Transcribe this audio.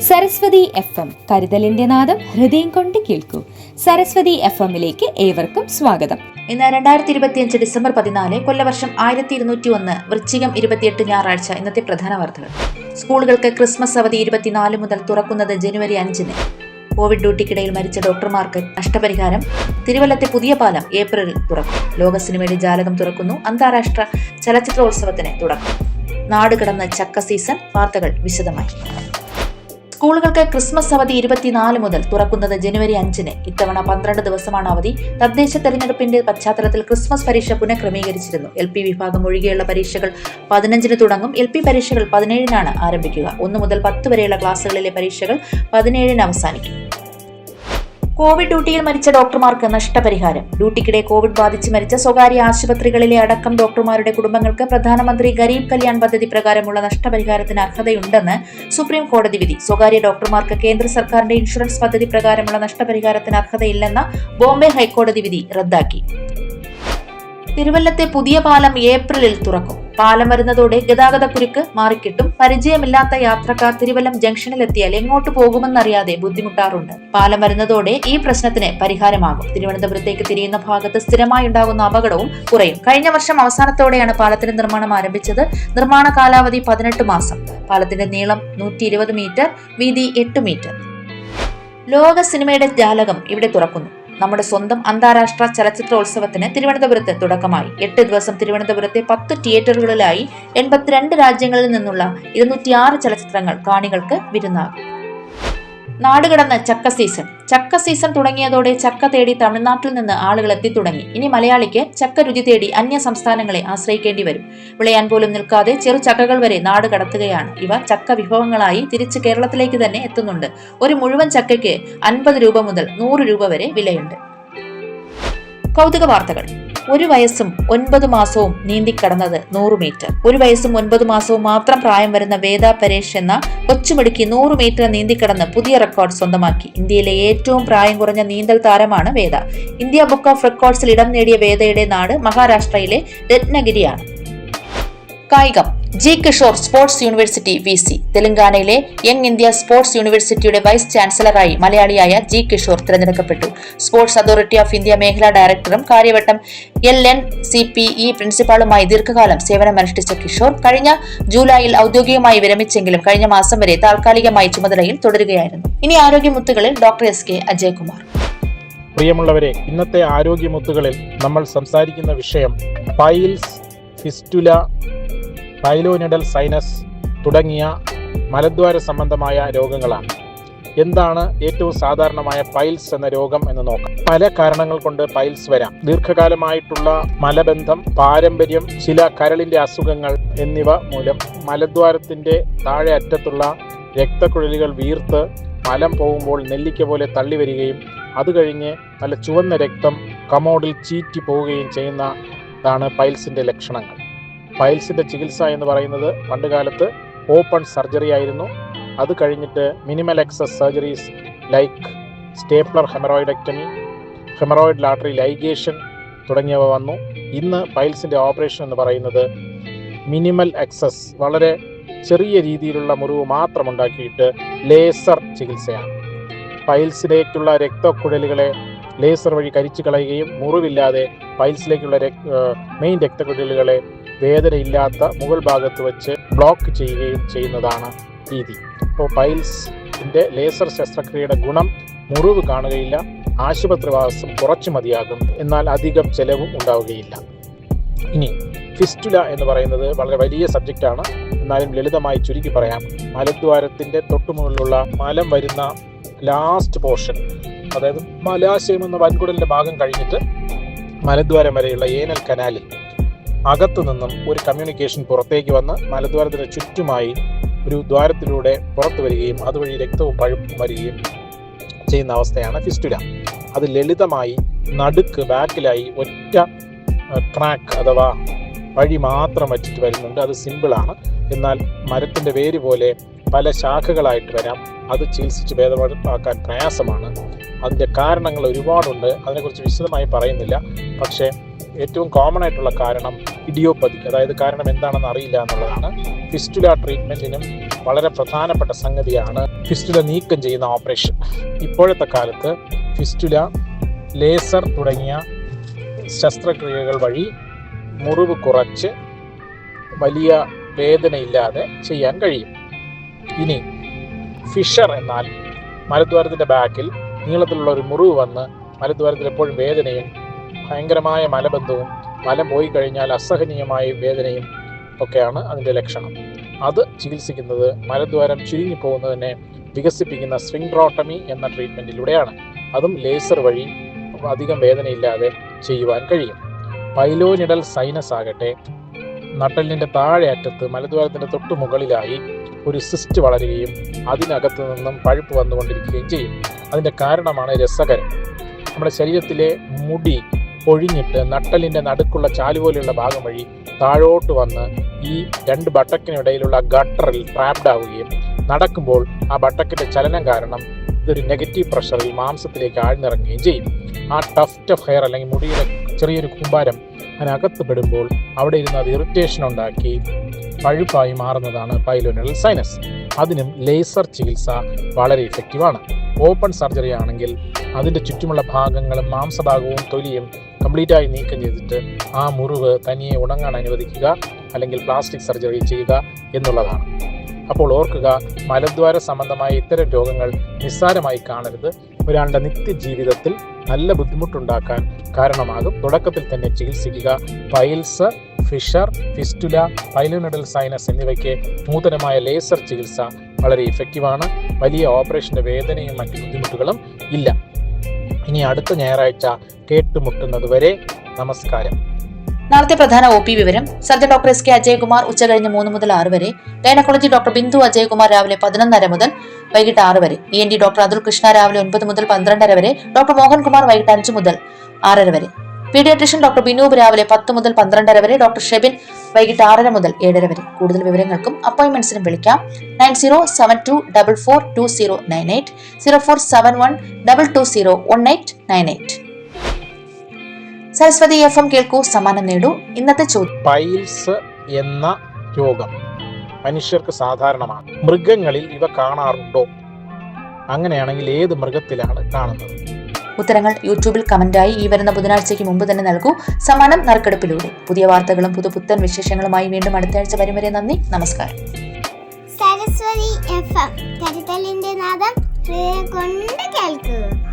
Saraswati F M കരുതലിന്റെ നാദം ഹൃദയം കൊണ്ട് കേൾക്കൂ. സരസ്വതി എഫ് എമ്മിലേക്ക് ഏവർക്കും സ്വാഗതം. ഇന്ന് രണ്ടായിരത്തി ഇരുപത്തിയഞ്ച് ഡിസംബർ പതിനാല് കൊല്ലവർഷം ആയിരത്തി ഇരുന്നൂറ്റി ഒന്ന് വൃശ്ചികം ഇരുപത്തിയെട്ട് ഞായറാഴ്ച ഇന്നത്തെ പ്രധാന വാർത്തകൾ. സ്കൂളുകൾക്ക് ക്രിസ്മസ് അവധി ഇരുപത്തിനാല് മുതൽ തുറക്കുന്നത് ജനുവരി അഞ്ചിന്. കോവിഡ് ഡ്യൂട്ടിക്കിടയിൽ മരിച്ച ഡോക്ടർമാർക്ക് നഷ്ടപരിഹാരം. തിരുവല്ലത്തെ പുതിയ പാലം ഏപ്രിലിൽ തുറക്കും. ലോക സിനിമയുടെ ജാലകം തുറക്കുന്നു. അന്താരാഷ്ട്ര ചലച്ചിത്രോത്സവത്തിന് തുടക്കം. നാട് കടന്ന ചക്ക സീസൺ വാർത്തകൾ വിശദമായി. സ്കൂളുകൾക്ക് ക്രിസ്മസ് അവധി ഇരുപത്തിനാല് മുതൽ തുറക്കുന്നത് ജനുവരി അഞ്ചിന്. ഇത്തവണ പന്ത്രണ്ട് ദിവസമാണ് അവധി. തദ്ദേശ തെരഞ്ഞെടുപ്പിന്റെ പശ്ചാത്തലത്തിൽ ക്രിസ്മസ് പരീക്ഷ പുനഃക്രമീകരിച്ചിരുന്നു. എൽ പി വിഭാഗം ഒഴികെയുള്ള പരീക്ഷകൾ പതിനഞ്ചിന് തുടങ്ങും. എൽ പി പരീക്ഷകൾ പതിനേഴിനാണ് ആരംഭിക്കുക. ഒന്ന് മുതൽ പത്ത് വരെയുള്ള ക്ലാസ്സുകളിലെ പരീക്ഷകൾ പതിനേഴിന് അവസാനിക്കും. കോവിഡ് ഡ്യൂട്ടിയിൽ മരിച്ച ഡോക്ടർമാർക്ക് നഷ്ടപരിഹാരം. ഡ്യൂട്ടിക്കിടെ കോവിഡ് ബാധിച്ച് മരിച്ച സ്വകാര്യ ആശുപത്രികളിലെ അടക്കം ഡോക്ടർമാരുടെ കുടുംബങ്ങൾക്ക് പ്രധാനമന്ത്രി ഗരീബ് കല്യാൺ പദ്ധതി പ്രകാരമുള്ള നഷ്ടപരിഹാരത്തിന് അർഹതയുണ്ടെന്ന് സുപ്രീം കോടതി വിധി. സ്വകാര്യ ഡോക്ടർമാർക്ക് കേന്ദ്ര സർക്കാരിന്റെ ഇൻഷുറൻസ് പദ്ധതി പ്രകാരമുള്ള നഷ്ടപരിഹാരത്തിന് അർഹതയില്ലെന്ന ബോംബെ ഹൈക്കോടതി വിധി റദ്ദാക്കി. തിരുവല്ലത്തെ പുതിയ പാലം ഏപ്രിലിൽ തുറക്കും. പാലം വരുന്നതോടെ ഗതാഗതക്കുരുക്ക് മാറിക്കിട്ടും. പരിചയമില്ലാത്ത യാത്രക്കാർ തിരുവല്ലം ജംഗ്ഷനിലെത്തിയാൽ എങ്ങോട്ട് പോകുമെന്നറിയാതെ ബുദ്ധിമുട്ടാറുണ്ട്. പാലം വരുന്നതോടെ ഈ പ്രശ്നത്തിന് പരിഹാരമാകും. തിരുവനന്തപുരത്തേക്ക് തിരിയുന്ന ഭാഗത്ത് സ്ഥിരമായി ഉണ്ടാകുന്ന അപകടവും കുറയും. കഴിഞ്ഞ വർഷം അവസാനത്തോടെയാണ് പാലത്തിന്റെ നിർമ്മാണം ആരംഭിച്ചത്. നിർമ്മാണ കാലാവധി പതിനെട്ട് മാസം. പാലത്തിന്റെ നീളം നൂറ്റി മീറ്റർ വീതി എട്ട് മീറ്റർ. ലോക സിനിമയുടെ ജാലകം ഇവിടെ തുറക്കുന്നു. നമ്മുടെ സ്വന്തം അന്താരാഷ്ട്ര ചലച്ചിത്രോത്സവത്തിന് തിരുവനന്തപുരത്ത് തുടക്കമായി. എട്ട് ദിവസം തിരുവനന്തപുരത്തെ പത്ത് തിയേറ്ററുകളിലായി എൺപത്തിരണ്ട് രാജ്യങ്ങളിൽ നിന്നുള്ള ഇരുന്നൂറ്റിയാറ് ചലച്ചിത്രങ്ങൾ കാണികൾക്ക് വിരുന്നാകും. നാടുകടന്ന് ചക്ക സീസൺ. ചക്ക സീസൺ തുടങ്ങിയതോടെ ചക്ക തേടി തമിഴ്നാട്ടിൽ നിന്ന് ആളുകൾ എത്തിത്തുടങ്ങി ഇനി മലയാളിക്ക് ചക്ക രുചി തേടി അന്യ സംസ്ഥാനങ്ങളെ ആശ്രയിക്കേണ്ടി വരും. വിളയാൻ പോലും നിൽക്കാതെ ചെറു ചക്കകൾ വരെ നാട് കടത്തുകയാണ്. ഇവ ചക്ക വിഭവങ്ങളായി തിരിച്ച് കേരളത്തിലേക്ക് തന്നെ എത്തുന്നുണ്ട്. ഒരു മുഴുവൻ ചക്കയ്ക്ക് അൻപത് രൂപ മുതൽ നൂറ് രൂപ വരെ വിലയുണ്ട്. കൗതുക വാർത്തകൾ. ഒരു വയസ്സും ഒൻപത് മാസവും നീന്തിക്കടന്നത് നൂറ് മീറ്റർ. ഒരു വയസ്സും ഒൻപത് മാസവും മാത്രം പ്രായം വരുന്ന വേദ പരേഷ് എന്ന കൊച്ചുമിടുക്കി നൂറ് മീറ്റർ നീന്തിക്കടന്ന് പുതിയ റെക്കോർഡ് സ്വന്തമാക്കി. ഇന്ത്യയിലെ ഏറ്റവും പ്രായം കുറഞ്ഞ നീന്തൽ താരമാണ് വേദ. ഇന്ത്യ ബുക്ക് ഓഫ് റെക്കോർഡ്സിൽ ഇടം നേടിയ വേദയുടെ നാട് മഹാരാഷ്ട്രയിലെ രത്നഗിരിയാണ്. കായികം. G Kishore sports university V C. തെലങ്കാനയിലെ യങ് ഇന്ത്യ സ്പോർട്സ് യൂണിവേഴ്സിറ്റിയുടെ വൈസ് ചാൻസലറായി മലയാളിയായ ജി കിഷോർ തിരഞ്ഞെടുക്കപ്പെട്ടു. സ്പോർട്സ് അതോറിറ്റി ഓഫ് ഇന്ത്യ മേഖലാ ഡയറക്ടറും Karyavattom L N C P E പ്രിൻസിപ്പാളുമായി ദീർഘകാലം സേവനമനുഷ്ഠിച്ച കിഷോർ കഴിഞ്ഞ ജൂലൈയിൽ ഔദ്യോഗികമായി വിരമിച്ചെങ്കിലും കഴിഞ്ഞ മാസം വരെ താൽക്കാലികമായി ചുമതലയിൽ തുടരുകയായിരുന്നു. ഇനി ആരോഗ്യമുത്തുകളിൽ ഡോക്ടർ എസ് കെ അജയകുമാർ. പ്രിയമുള്ളവരെ ഇന്നത്തെ ആരോഗ്യമുത്തുകളിൽ നമ്മൾ സംസാരിക്കുന്ന വിഷയം പൈൽസ് ഫിസ്റ്റുല പൈലോനിഡൽ സൈനസ് തുടങ്ങിയ മലദ്വാര സംബന്ധമായ രോഗങ്ങളാണ്. എന്താണ് ഏറ്റവും സാധാരണമായ പൈൽസ് എന്ന രോഗം എന്ന് നോക്കാം. പല കാരണങ്ങൾ കൊണ്ട് പൈൽസ് വരാം. ദീർഘകാലമായിട്ടുള്ള മലബന്ധം പാരമ്പര്യം ചില കരളിന്റെ അസുഖങ്ങൾ എന്നിവ മൂലം മലദ്വാരത്തിന്റെ താഴെ അറ്റത്തുള്ള രക്തക്കുഴലുകൾ വീർത്ത് മലം പോകുമ്പോൾ നെല്ലിക്ക പോലെ തള്ളി വരികയും അത് കഴിഞ്ഞ് നല്ല ചുവന്ന രക്തം കമോഡിൽ ചീറ്റി പോവുകയും ചെയ്യുന്നതാണ് പൈൽസിന്റെ ലക്ഷണങ്ങൾ. പൈൽസിന്റെ ചികിത്സ എന്ന് പറയുന്നത് പണ്ടുകാലത്ത് ഓപ്പൺ സർജറി ആയിരുന്നു. അത് കഴിഞ്ഞിട്ട് minimal access surgeries like stapler haemorrhoidectomy haemorrhoid artery ligation തുടങ്ങിയവ വന്നു. ഇന്ന് പൈൽസിന്റെ ഓപ്പറേഷൻ എന്ന് പറയുന്നത് മിനിമൽ എക്സസ് വളരെ ചെറിയ രീതിയിലുള്ള മുറിവ് മാത്രം ഉണ്ടാക്കിയിട്ട് ലേസർ ചികിത്സയാണ്. പൈൽസിലേക്കുള്ള രക്തക്കുഴലുകളെ ലേസർ വഴി കരിച്ചു കളയുകയും മുറിവില്ലാതെ പൈൽസിലേക്കുള്ള മെയിൻ രക്തക്കുഴലുകളെ വേദനയില്ലാത്ത മുകൾ ഭാഗത്ത് വെച്ച് ബ്ലോക്ക് ചെയ്യുകയും ചെയ്യുന്നതാണ് രീതി. അപ്പോൾ പൈൽസിന്റെ ലേസർ ശസ്ത്രക്രിയയുടെ ഗുണം മുറിവ് കാണുകയില്ല ആശുപത്രിവാസം കുറച്ച് മതിയാകും എന്നാൽ അധികം ചെലവും ഉണ്ടാവുകയില്ല. ഇനി ഫിസ്റ്റുല എന്ന് പറയുന്നത് വളരെ വലിയ സബ്ജക്റ്റാണ് എന്നാലും ലളിതമായി ചുരുക്കി പറയാം. മലദ്വാരത്തിന്റെ തൊട്ടുമുകളിലുള്ള മലം വരുന്ന ലാസ്റ്റ് പോർഷൻ അതായത് മലാശയം എന്ന വൻകുടലിന്റെ ഭാഗം കഴിഞ്ഞിട്ട് മലദ്വാരം വരെയുള്ള ഏനൽ കനാലിൽ അകത്തു നിന്നും ഒരു കമ്മ്യൂണിക്കേഷൻ പുറത്തേക്ക് വന്ന് മലദ്വാരത്തിന് ചുറ്റുമായി ഒരു ദ്വാരത്തിലൂടെ പുറത്തു വരികയും അതുവഴി രക്തവും പഴുപ്പും വരികയും ചെയ്യുന്ന അവസ്ഥയാണ് ഫിസ്റ്റുല. അത് ലളിതമായി നടുക്ക് ബാക്കിലായി ഒറ്റ ക്രാക്ക് അഥവാ വഴി മാത്രം വറ്റിട്ട് വരുന്നുണ്ട്. അത് സിമ്പിളാണ് എന്നാൽ മരത്തിന്റെ വേര് പോലെ പല ശാഖകളായിട്ട് വരാം. അത് ചികിത്സിച്ച് ഭേദമാക്കാൻ പ്രയാസമാണ്. അതിന്റെ കാരണങ്ങൾ ഒരുപാടുണ്ട്. അതിനെക്കുറിച്ച് വിശദമായി പറയുന്നില്ല. പക്ഷേ ഏറ്റവും കോമൺ ആയിട്ടുള്ള കാരണം ഇഡിയോപ്പതി. അതായത് കാരണം എന്താണെന്ന് അറിയില്ല എന്നുള്ളതാണ്. ഫിസ്റ്റുല ട്രീറ്റ്മെന്റിനും വളരെ പ്രധാനപ്പെട്ട സംഗതിയാണ് ഫിസ്റ്റുല നീക്കം ചെയ്യുന്ന ഓപ്പറേഷൻ. ഇപ്പോഴത്തെ കാലത്ത് ഫിസ്റ്റുല ലേസർ തുടങ്ങിയ ശസ്ത്രക്രിയകൾ വഴി മുറിവ് കുറച്ച് വലിയ വേദനയില്ലാതെ ചെയ്യാൻ കഴിയും. ഇനി ഫിഷർ എന്നാൽ മലദ്വാരത്തിന്റെ ബാക്കിൽ നീളത്തിലുള്ള ഒരു മുറിവ് വന്ന് മലദ്വാരത്തിൽ എപ്പോഴും വേദനയും ഭയങ്കരമായ മലബന്ധവും മലം പോയി കഴിഞ്ഞാൽ അസഹനീയമായ വേദനയും ഒക്കെയാണ് അതിന്റെ ലക്ഷണം. അത് ചികിത്സിക്കുന്നത് മലദ്വാരം ചുരുങ്ങി പോകുന്നതിനെ വികസിപ്പിക്കുന്ന സ്വിംഗ്ട്രോട്ടമി എന്ന ട്രീറ്റ്മെന്റിലൂടെയാണ്. അതും ലേസർ വഴി അധികം വേദനയില്ലാതെ ചെയ്യുവാൻ കഴിയും. പൈലോനിഡൽ സൈനസ് ആകട്ടെ നട്ടലിന്റെ താഴെ അറ്റത്ത് മലദ്വാരത്തിന്റെ തൊട്ടു മുകളിലായി ഒരു സിസ്റ്റ് വളരുകയും അതിനകത്ത് നിന്നും പഴുപ്പ് വന്നുകൊണ്ടിരിക്കുകയും ചെയ്യും. അതിന്റെ കാരണമാണ് രസകരം. നമ്മുടെ ശരീരത്തിലെ മുടി പൊഴിഞ്ഞിട്ട് നട്ടലിന്റെ നടുക്കുള്ള ചാലുപോലെയുള്ള ഭാഗം വഴി താഴോട്ട് വന്ന് ഈ രണ്ട് ബട്ടക്കിനിടയിലുള്ള ഗട്ടറിൽ ട്രാപ്ഡ് ആവുകയും നടക്കുമ്പോൾ ആ ബട്ടക്കിന്റെ ചലനം കാരണം ഇതൊരു നെഗറ്റീവ് പ്രഷറിൽ മാംസത്തിലേക്ക് ആഴ്ന്നിറങ്ങുകയും ചെയ്യും. ആ ടഫ്റ്റ് ഓഫ് ഹെയർ അല്ലെങ്കിൽ മുടിയുടെ ചെറിയൊരു കൂമ്പാരം അതിനകത്ത് പെടുമ്പോൾ അവിടെ ഇരുന്ന് അത് ഇറിറ്റേഷൻ ഉണ്ടാക്കി പഴുപ്പായി മാറുന്നതാണ് പൈലോനൽ സൈനസ് അതിനും ലേസർ ചികിത്സ വളരെ ഇഫക്റ്റീവാണ് ഓപ്പൺ സർജറി ആണെങ്കിൽ അതിന്റെ ചുറ്റുമുള്ള ഭാഗങ്ങളും മാംസഭാഗവും തൊലിയും കംപ്ലീറ്റായി നീക്കം ചെയ്തിട്ട് ആ മുറിവ് തനിയെ ഉണങ്ങാൻ അനുവദിക്കുക അല്ലെങ്കിൽ പ്ലാസ്റ്റിക് സർജറി ചെയ്യുക എന്നുള്ളതാണ്. അപ്പോൾ ഓർക്കുക മലദ്വാര സംബന്ധമായ ഇത്തരം രോഗങ്ങൾ നിസ്സാരമായി കാണരുത്. ഒരാളുടെ നിത്യജീവിതത്തിൽ നല്ല ബുദ്ധിമുട്ടുണ്ടാക്കാൻ കാരണമാകും. തുടക്കത്തിൽ തന്നെ ചികിത്സിക്കുക. Piles fissure fistula pilonidal sinus എന്നിവയ്ക്ക് നൂതനമായ ലേസർ ചികിത്സ വളരെ ഇഫക്റ്റീവാണ്. വലിയ ഓപ്പറേഷന്റെ വേദനയും മറ്റ് ബുദ്ധിമുട്ടുകളും ഇല്ല. ഇനി അടുത്ത ഞായറാഴ്ച കേട്ടുമുട്ടുന്നത് വരെ നമസ്കാരം. നാളത്തെ പ്രധാന ഒ പി വിവരം. Surgeon doctor S K Ajayakumar ഉച്ചകഴിഞ്ഞ് മൂന്ന് മുതൽ ആറ് വരെ. ഗൈനക്കോളജി ഡോക്ടർ ബിന്ദു അജയകുമാർ രാവിലെ പതിനൊന്നര മുതൽ വൈകിട്ട് ആറ് വരെ. E N D doctor Atul Krishna രാവിലെ ഒൻപത് മുതൽ പന്ത്രണ്ടര വരെ. ഡോക്ടർ മോഹൻകുമാർ വൈകിട്ട് അഞ്ച് മുതൽ ആറര വരെ. പീഡിയാട്രിഷ്യൻ ഡോക്ടർ ബിനൂബ് രാവിലെ പത്ത് മുതൽ പന്ത്രണ്ടര വരെ. ഡോക്ടർ ഷെബിൻ വൈകിട്ട് ആറര മുതൽ ഏഴര വരെ. കൂടുതൽ വിവരങ്ങൾക്കും അപ്പോയിന്റ്മെന്റ്സിനും വിളിക്കാം. Nine zero seven two double four two zero nine eight. Zero four seven one double two zero one eight nine eight. Saraswati F M കേൾക്കൂ സമ്മാനം നേടൂ. ഇന്നത്തെ ചോദ്യം. എന്ന രോഗം. മനുഷ്യർക്ക് സാധാരണമാണ്. മൃഗങ്ങളിൽ ഇവ കാണാറുണ്ടോ? അങ്ങനെയാണെങ്കിൽ ഏത് മൃഗത്തിലാണ് കാണുന്നത്? ഉത്തരങ്ങൾ യൂട്യൂബിൽ കമന്റായി ഈ വരുന്ന ബുധനാഴ്ചയ്ക്ക് മുമ്പ് തന്നെ നൽകൂ. സമാനം നറുക്കെടുപ്പിലൂടെ. പുതിയ വാർത്തകളും പുതുപുത്തൻ വിശേഷങ്ങളുമായി വീണ്ടും അടുത്ത ആഴ്ച വരും വരെ നന്ദി. നമസ്കാരം. Saraswati F M. കരുതലിന്റെ നാദം കൊണ്ട് കേൾക്കൂ.